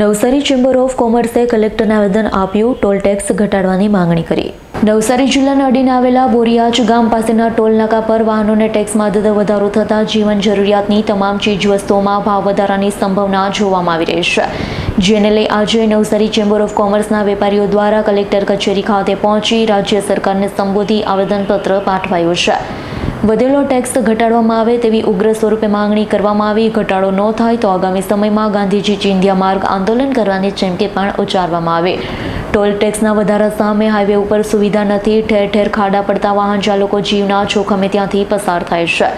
Navsari chamber of કોમર્સે કલેક્ટરને આવેદન આપ્યું, ટોલ ટેક્સ ઘટાડવાની માંગણી કરી. નવસારી જિલ્લાના અડીને આવેલા બોરિયાજ ગામ પાસેના ટોલ નાકા પર વાહનોને ટેક્સમાં સતત વધારો થતાં જીવન જરૂરિયાતની તમામ ચીજવસ્તુઓમાં ભાવ વધારાની સંભાવના જોવામાં આવી રહી છે. જેને લઈ આજે નવસારી ચેમ્બર ઓફ કોમર્સના વેપારીઓ દ્વારા કલેક્ટર કચેરી ખાતે પહોંચી રાજ્ય સરકારને સંબોધી આવેદનપત્ર પાઠવાયું છે. વધેલો ટેક્સ ઘટાડવામાં આવે તેવી ઉગ્ર સ્વરૂપે માંગણી કરવામાં આવી. ઘટાડો ન થાય તો આગામી સમયમાં ગાંધીજી ચિંધિયા માર્ગ આંદોલન કરવાની ચીમકી પણ ઉચ્ચારવામાં આવે. ટોલ ટેક્સના વધારા સામે હાઈવે ઉપર સુવિધા નથી. ઠેર ઠેર ખાડા પડતા વાહન ચાલકો જીવના જોખમે ત્યાંથી પસાર થાય છે.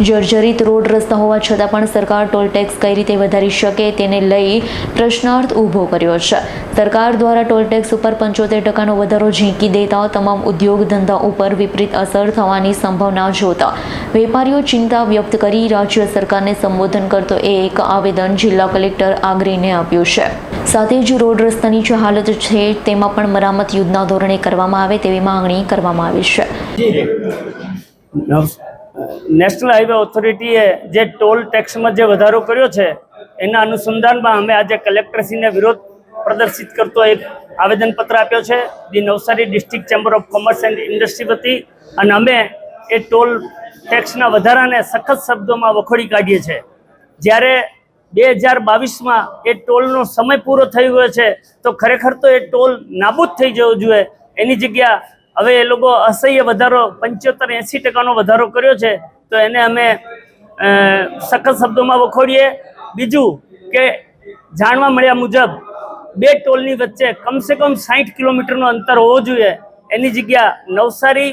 જર્જરિત રોડ રસ્તા હોવા છતાં પણ સરકાર ટોલ ટેક્સ કઈ રીતે વધારી શકે તેને લઈ પ્રશ્નાર્થ ઊભો કર્યો છે. સરકાર દ્વારા ટોલ ટેક્સ ઉપર પંચોતેર ટકાનો વધારો ઝીંકી દેતા તમામ ઉદ્યોગ ધંધા ઉપર વિપરીત અસર થવાની સંભાવના જોતા વેપારીઓ ચિંતા વ્યક્ત કરી રાજ્ય સરકારને સંબોધન કરતો એ એક આવેદન જિલ્લા કલેક્ટર આગ્રીને આપ્યું છે. સાથે જ રોડ રસ્તાની જે હાલત છે તેમાં પણ મરામત યુદ્ધના ધોરણે કરવામાં આવે તેવી માંગણી કરવામાં આવી છે. નેશનલ હાઈવે ઓથોરિટીએ જે ટોલ ટેક્સમાં જે વધારો કર્યો છે, એના અનુસંધાનમાં અમે આજે કલેક્ટરશ્રીને વિરોધ પ્રદર્શિત કરતો એક આવેદનપત્ર આપ્યો છે, the Navsari district chamber of commerce and industry વતી, અને અમે એ ટોલ ટેક્સના વધારાને સખત શબ્દોમાં વખોડી કાઢીએ છીએ જ્યારે બે હજાર બાવીસમાં એ ટોલનો સમય પૂરો થઈ ગયો છે, તો ખરેખર તો એ ટોલ નાબૂદ થઈ જવો જોઈએ, એની જગ્યા હવે એ લોકો અસહ્ય વધારો, પંચોતેર એંસી ટકાનો વધારો કર્યો છે, તો એને અમે સખત શબ્દોમાં વખોડીએ. બીજું કે જાણવા મળ્યા મુજબ બે ટોલની વચ્ચે કમસે કમ સાઠ કિલોમીટરનું અંતર હોવું જોઈએ. એની જગ્યા નવસારી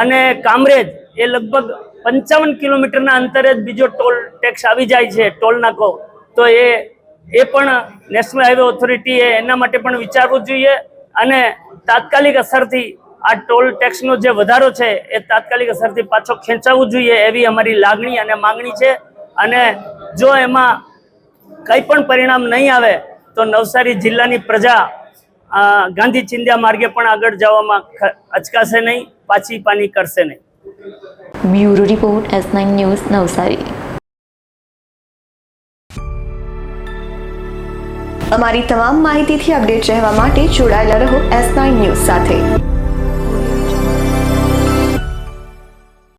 અને કામરેજ એ લગભગ પંચાવન કિલોમીટરના અંતરે જ બીજો ટોલ ટેક્સ આવી જાય છે, ટોલ નાકો. તો એ એ પણ નેશનલ હાઈવે ઓથોરિટીએ એના માટે પણ વિચારવું જોઈએ અને તાત્કાલિક અસરથી આ ટોલ ટેક્સનો જે વધારો છે એ તાત્કાલિક અસરથી પાછો ખેંચાવવું જોઈએ એવી અમારી લાગણી અને માંગણી છે. અને જો એમાં કંઈ પણ પરિણામ નહીં આવે તો નવસારી જિલ્લાની પ્રજા ગાંધી ચિંધ્યા માર્ગે પણ આગળ જવામાં અચકાશે નહીં, પાછી પાની કરશે નહીં. Bureau report S nine news Navsari. અમારી તમામ માહિતીથી અપડેટ રહેવા માટે જોડાયેલા રહો એસ નાઇન ન્યૂઝ સાથે.